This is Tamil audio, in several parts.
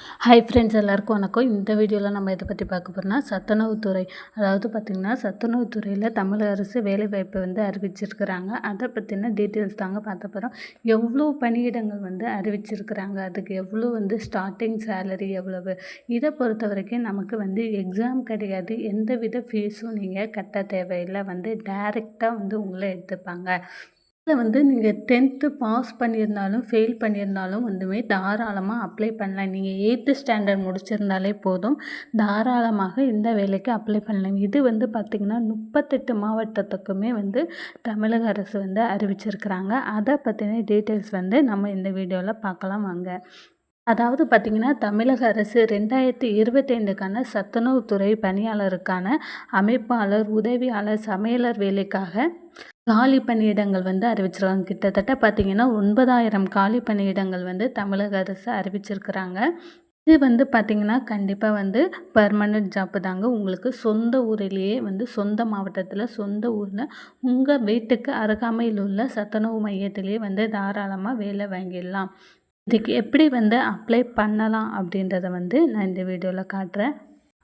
ஹாய் ஃப்ரெண்ட்ஸ் எல்லாருக்கும் வணக்கம். இந்த வீடியோவில் நம்ம இதை பற்றி பார்க்க போகிறோம்னா சத்துணவுத்துறை அதாவது பார்த்திங்கன்னா சத்துணவுத்துறையில் தமிழக அரசு வேலைவாய்ப்பு வந்து அறிவிச்சிருக்கிறாங்க. அதை பற்றின டீட்டெயில்ஸ் தாங்க பார்த்த போகிறோம் எவ்வளோ பணியிடங்கள் வந்து அறிவிச்சிருக்கிறாங்க? அதுக்கு எவ்வளோ வந்து ஸ்டார்டிங் சேலரி எவ்வளவு? இதை பொறுத்த வரைக்கும் நமக்கு வந்து எக்ஸாம் கிடையாது. எந்த வித ஃபீஸும் நீங்கள் கட்ட தேவையில்லை. வந்து டைரெக்டாக வந்து உங்களை எடுத்துப்பாங்க. இதில் வந்து நீங்கள் டென்த்து பாஸ் பண்ணியிருந்தாலும் ஃபெயில் பண்ணியிருந்தாலும் வந்துமே தாராளமாக அப்ளை பண்ணலாம். நீங்கள் எயித்து ஸ்டாண்டர்ட் முடிச்சிருந்தாலே போதும். தாராளமாக இந்த வேலைக்கு அப்ளை பண்ணலாம். இது வந்து பார்த்திங்கன்னா முப்பத்தெட்டு மாவட்டத்துக்குமே வந்து தமிழக அரசு வந்து அறிவிச்சிருக்கிறாங்க. அதை பற்றின டீட்டெயில்ஸ் வந்து நம்ம இந்த வீடியோவில் பார்க்கலாம் வாங்க. அதாவது பார்த்திங்கன்னா தமிழக அரசு ரெண்டாயிரத்தி இருபத்தைந்துக்கான சத்துணவுத்துறை பணியாளருக்கான அமைப்பாளர் உதவியாளர் சமையலர் வேலைக்காக காலி பணியிடங்கள் வந்து அறிவிச்சிருக்காங்க. கிட்டத்தட்ட பார்த்திங்கன்னா ஒன்பதாயிரம் காலி பணியிடங்கள் வந்து தமிழக அரசு அறிவிச்சிருக்கிறாங்க. இது வந்து பார்த்திங்கன்னா கண்டிப்பாக வந்து பர்மனெண்ட் ஜாப்பு தாங்க. உங்களுக்கு சொந்த ஊரிலேயே வந்து சொந்த மாவட்டத்தில் சொந்த ஊரில் உங்கள் வீட்டுக்கு அருகாமையில் உள்ள சத்துணவு மையத்திலேயே வந்து தாராளமாக வேலை வாங்கிடலாம். இதுக்கு எப்படி வந்து அப்ளை பண்ணலாம் அப்படின்றத வந்து நான் இந்த வீடியோவில் காட்டுறேன்.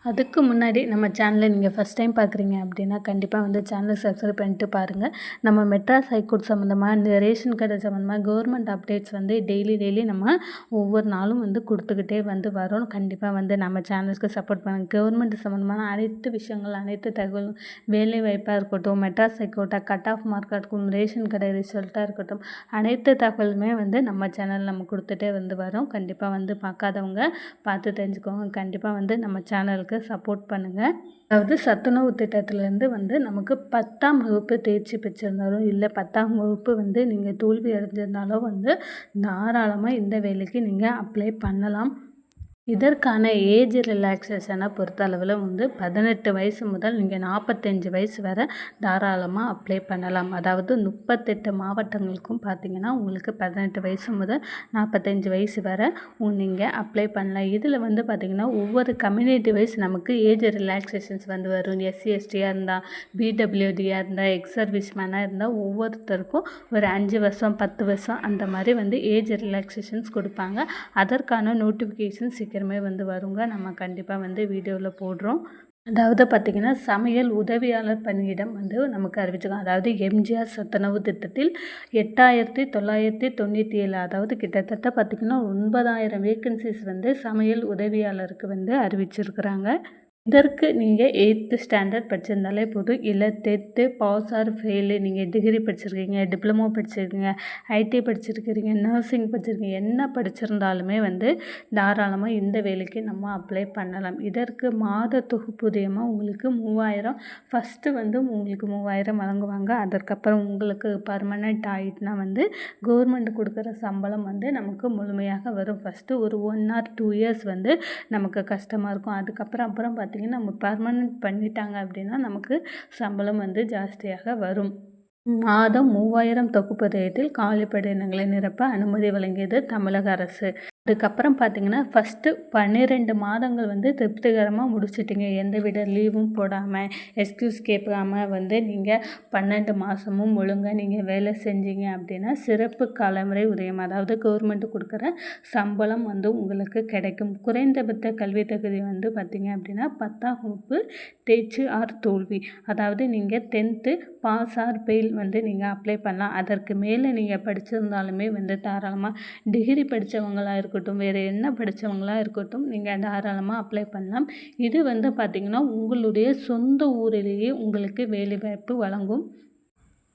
அதுக்கு முன்னாடி நம்ம சேனலை நீங்கள் ஃபஸ்ட் டைம் பார்க்குறீங்க அப்படின்னா கண்டிப்பாக வந்து சேனலை சப்ஸ்கிரைப் பண்ணிட்டு பாருங்கள் நம்ம மெட்ராஸ் ஹைகோர்ட் சம்மந்தமாக இந்த ரேஷன் கடை சம்மந்தமாக கவர்மெண்ட் அப்டேட்ஸ் வந்து டெய்லி டெய்லி நம்ம ஒவ்வொரு நாளும் வந்து கொடுத்துக்கிட்டே வந்து வரோம். கண்டிப்பாக வந்து நம்ம சேனலுக்கு சப்போர்ட் பண்ணுங்கள் கவர்மெண்ட் சம்மந்தமான அனைத்து விஷயங்கள் அனைத்து தகவலும் வேலை வாய்ப்பாக இருக்கட்டும் மெட்ராஸ் ஹைகோர்ட்டாக கட் ஆஃப் மார்க்காக இருக்கட்டும் ரேஷன் கடை ரிசல்ட்டாக இருக்கட்டும் அனைத்து தகவலுமே வந்து நம்ம சேனல் நம்ம கொடுத்துட்டே வந்து வரோம். கண்டிப்பாக வந்து பார்க்காதவங்க பார்த்து தெரிஞ்சுக்கோங்க. கண்டிப்பாக வந்து நம்ம சேனலுக்கு சப்போர்ட் பண்ணுங்கள் அதாவது சத்துணவு திட்டத்திலேருந்து வந்து நமக்கு பத்தாம் வகுப்பு தேர்ச்சி பெற்றிருந்தாலும் இல்லை பத்தாம் வகுப்பு வந்து நீங்கள் தோல்வி அடைஞ்சிருந்தாலும் வந்து தாராளமாக இந்த வேலைக்கு நீங்கள் அப்ளை பண்ணலாம். இதற்கான ஏஜ் ரிலாக்ஸேஷனை பொறுத்தளவில் வந்து பதினெட்டு வயசு முதல் நீங்கள் நாற்பத்தஞ்சு வயசு வரை தாராளமாக அப்ளை பண்ணலாம். அதாவது முப்பத்தெட்டு மாவட்டங்களுக்கும் பார்த்தீங்கன்னா உங்களுக்கு பதினெட்டு வயசு முதல் நாற்பத்தஞ்சு வயசு வரை நீங்கள் அப்ளை பண்ணலாம். இதில் வந்து பார்த்திங்கன்னா ஒவ்வொரு கம்யூனிட்டி வைஸ் நமக்கு ஏஜ் ரிலாக்ஸேஷன்ஸ் வந்து வரும். எஸ்சி எஸ்டியாக இருந்தால் பிடபிள்யூடியாக இருந்தால் எக்ஸ் சர்வீஸ் மேனாக இருந்தால் ஒவ்வொருத்தருக்கும் ஒரு அஞ்சு வருஷம் பத்து வருஷம் அந்த மாதிரி வந்து ஏஜ் ரிலாக்ஸேஷன்ஸ் கொடுப்பாங்க. அதற்கான நோட்டிஃபிகேஷன் சீக்கிரம் சீக்கிரமே வந்து வருங்க. நம்ம கண்டிப்பாக வந்து வீடியோவில் போடுறோம். அதாவது பார்த்திங்கன்னா சமையல் உதவியாளர் பணியிடம் வந்து நமக்கு அறிவிச்சிக்கலாம் அதாவது எம்ஜிஆர் சத்துணவு திட்டத்தில் எட்டாயிரத்தி தொள்ளாயிரத்தி தொண்ணூற்றி ஏழு அதாவது கிட்டத்தட்ட பார்த்திங்கன்னா ஒன்பதாயிரம் வேக்கன்சிஸ் வந்து சமையல் உதவியாளருக்கு வந்து அறிவிச்சிருக்கிறாங்க. இதற்கு நீங்கள் எயித்து ஸ்டாண்டர்ட் படிச்சிருந்தாலே போதும். இல்லை டெத்து பாஸ் ஆர் ஃபெயிலு நீங்கள் டிகிரி படிச்சிருக்கீங்க டிப்ளமோ படிச்சிருக்கீங்க ஐடி படிச்சிருக்கிறீங்க நர்சிங் படிச்சிருக்கீங்க என்ன படிச்சிருந்தாலுமே வந்து தாராளமாக இந்த வேலைக்கு நம்ம அப்ளை பண்ணலாம். இதற்கு மாத தொகுப்பூதியமாக உங்களுக்கு மூவாயிரம். ஃபஸ்ட்டு வந்து உங்களுக்கு மூவாயிரம் வழங்குவாங்க. அதற்கப்புறம் உங்களுக்கு பர்மனெண்ட் ஆகிட்டுனா வந்து கவர்மெண்ட் கொடுக்குற சம்பளம் வந்து நமக்கு முழுமையாக வரும். ஃபஸ்ட்டு ஒரு ஒன் ஆர் டூ இயர்ஸ் வந்து நமக்கு கஷ்டமாக இருக்கும். அதுக்கப்புறம் அப்புறம் பார்த்திங்கன்னா பார்த்திங்கன்னா நம்ம பர்மனெண்ட் பண்ணிட்டாங்க அப்படின்னா நமக்கு சம்பளம் வந்து ஜாஸ்தியாக வரும். மாதம் மூவாயிரம் தொகுப்பதயத்தில் ரேட்டில் காலிப்படையினங்களை நிரப்ப அனுமதி வழங்கியது தமிழக அரசு. அதுக்கப்புறம் பார்த்தீங்கன்னா ஃபஸ்ட்டு பன்னிரெண்டு மாதங்கள் வந்து திருப்திகரமாக முடிச்சிட்டிங்க. எந்த வித லீவும் போடாமல் எக்ஸ்கியூஸ் கேட்காமல் வந்து நீங்கள் பன்னெண்டு மாதமும் ஒழுங்காக நீங்கள் வேலை செஞ்சீங்க அப்படின்னா சிறப்பு காலமுறை உதயம். அதாவது கவர்மெண்ட் கொடுக்குற சம்பளம் வந்து உங்களுக்கு கிடைக்கும். குறைந்தபட்ச கல்வி தகுதி வந்து பார்த்திங்க அப்படின்னா பத்தாம் வகுப்பு தேர்ச்சி ஆர் தோல்வி. அதாவது நீங்கள் டென்த்து பாஸ் ஆர் பெயில் வந்து நீங்கள் அப்ளை பண்ணலாம். அதற்கு மேலே நீங்கள் படிச்சிருந்தாலுமே வந்து தாராளமாக டிகிரி படித்தவங்களாக இருக்கும் இருக்கட்டும் வேறு என்ன படித்தவங்களாக இருக்கட்டும் நீங்கள் தாராளமாக அப்ளை பண்ணலாம். இது வந்து பார்த்திங்கன்னா உங்களுடைய சொந்த ஊரிலேயே உங்களுக்கு வேலைவாய்ப்பு வழங்கும்.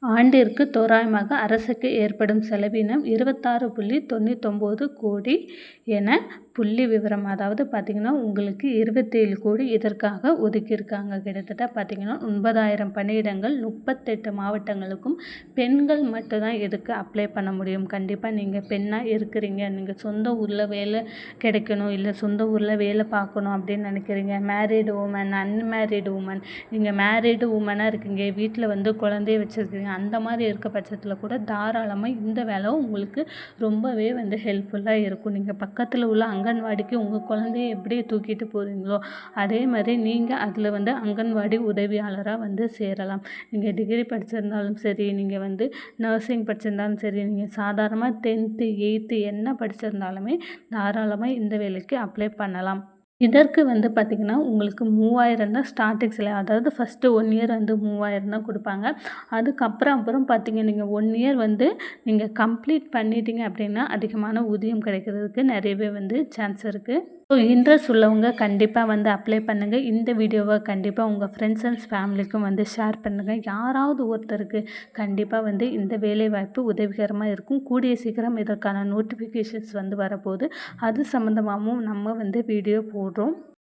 ஆண்டிற்கு தோராயமாக அரசுக்கு ஏற்படும் செலவினம் இருபத்தாறு புள்ளி தொண்ணூத்தொம்பது கோடி என புள்ளி விவரம் அதாவது பார்த்திங்கன்னா உங்களுக்கு இருபத்தேழு கோடி இதற்காக ஒதுக்கியிருக்காங்க. கிட்டத்தட்ட பார்த்திங்கன்னா ஒன்பதாயிரம் பணியிடங்கள் முப்பத்தெட்டு மாவட்டங்களுக்கும் பெண்கள் மட்டும்தான் இதுக்கு அப்ளை பண்ண முடியும். கண்டிப்பாக நீங்கள் பெண்ணாக இருக்கிறீங்க. நீங்கள் சொந்த ஊரில் வேலை கிடைக்கணும் இல்லை சொந்த ஊரில் வேலை பார்க்கணும் அப்படின்னு நினைக்கிறீங்க. மேரீடு உமன் அன்மேரீடு உமன் நீங்கள் மேரீடு உமனாக இருக்கீங்க. வீட்டில் வந்து குழந்தைய வச்சுருக்கீங்க. அந்த மாதிரி இருக்க பட்சத்தில் கூட தாராளமாக இந்த வேலை உங்களுக்கு ரொம்பவே வந்து ஹெல்ப்ஃபுல்லாக இருக்கும். நீங்கள் பக்கத்தில் உள்ள அங்கன்வாடிக்கு உங்கள் குழந்தைய எப்படி தூக்கிட்டு போகிறீங்களோ அதே மாதிரி நீங்கள் அதில் வந்து அங்கன்வாடி உதவியாளராக வந்து சேரலாம். நீங்கள் டிகிரி படிச்சிருந்தாலும் சரி நீங்கள் வந்து நர்சிங் படிச்சிருந்தாலும் சரி நீங்கள் சாதாரணமாக டென்த்து எயித்து என்ன படிச்சிருந்தாலுமே தாராளமாக இந்த வேலைக்கு அப்ளை பண்ணலாம். இதற்கு வந்து பார்த்திங்கன்னா உங்களுக்கு மூவாயிரம் தான் ஸ்டார்டிங் சேலரி அதாவது ஃபஸ்ட்டு ஒன் இயர் வந்து மூவாயிரம் தான் கொடுப்பாங்க. அதுக்கப்புறம் அப்புறம் பார்த்தீங்க நீங்கள் ஒன் இயர் வந்து நீங்கள் கம்ப்ளீட் பண்ணிட்டீங்க அப்படின்னா அதிகமான ஊதியம் கிடைக்கிறதுக்கு நிறையவே வந்து சான்ஸ் இருக்குது ஸோ இன்ட்ரெஸ்ட் உள்ளவங்க கண்டிப்பாக வந்து அப்ளை பண்ணுங்கள் இந்த வீடியோவை கண்டிப்பாக உங்கள் ஃப்ரெண்ட்ஸ் அண்ட் ஃபேமிலிக்கும் வந்து ஷேர் பண்ணுங்கள் யாராவது ஒருத்தருக்கு கண்டிப்பாக வந்து இந்த வேலைவாய்ப்பு உதவிகரமாக இருக்கும். கூடிய சீக்கிரம் இதற்கான நோட்டிஃபிகேஷன்ஸ் வந்து வரப்போகுது. அது சம்மந்தமாகவும் நம்ம வந்து வீடியோ போடுறோம்.